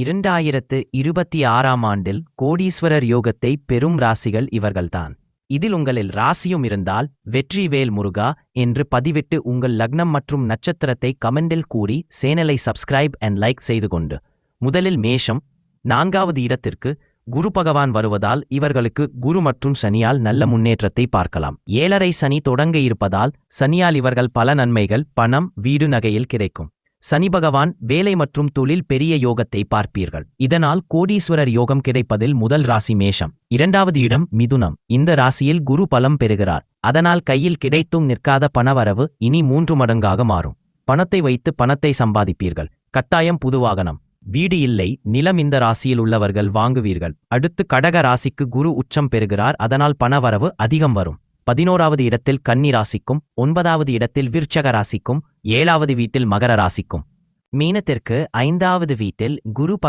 இரண்டாயிரத்து இருபத்தி ஆறாம் ஆண்டில் கோடீஸ்வரர் யோகத்தை பெரும் ராசிகள் இவர்கள்தான். இதில் உங்களில் ராசியும் இருந்தால் வெற்றிவேல் முருகா என்று பதிவிட்டு உங்கள் லக்னம் மற்றும் நட்சத்திரத்தை கமெண்டில் கூறி சேனலை சப்ஸ்கிரைப் அண்ட் லைக் செய்து கொண்டு. முதலில் மேஷம் நான்காவது இடத்திற்கு குரு பகவான் வருவதால் இவர்களுக்கு குரு மற்றும் சனியால் நல்ல முன்னேற்றத்தை பார்க்கலாம். ஏழரை சனி தொடங்க இருப்பதால் சனியால் இவர்கள் பல நன்மைகள் பணம் வீடு நகையில் கிடைக்கும். சனி பகவான் வேலை மற்றும் தொழில் பெரிய யோகத்தை பார்ப்பீர்கள். இதனால் கோடீஸ்வரர் யோகம் கிடைப்பதில் முதல் ராசி மேஷம். இரண்டாவது இடம் மிதுனம். இந்த ராசியில் குரு பலம் பெறுகிறார். அதனால் கையில் கிடைத்தும் நிற்காத பணவரவு இனி மூன்று மடங்காக மாறும். பணத்தை வைத்து பணத்தை சம்பாதிப்பீர்கள். கட்டாயம் புது வாகனம் வீடு இல்லை நிலம் இந்த ராசியில் உள்ளவர்கள் வாங்குவீர்கள். அடுத்து கடக ராசிக்கு குரு உச்சம் பெறுகிறார். அதனால் பணவரவு அதிகம் வரும். பதினோராவது இடத்தில் கன்னி ராசிக்கும் ஒன்பதாவது இடத்தில் விருச்சக ராசிக்கும் ஏழாவது வீட்டில் மகர ராசிக்கும். மீனத்திற்கு ஐந்தாவது வீட்டில் குரு பக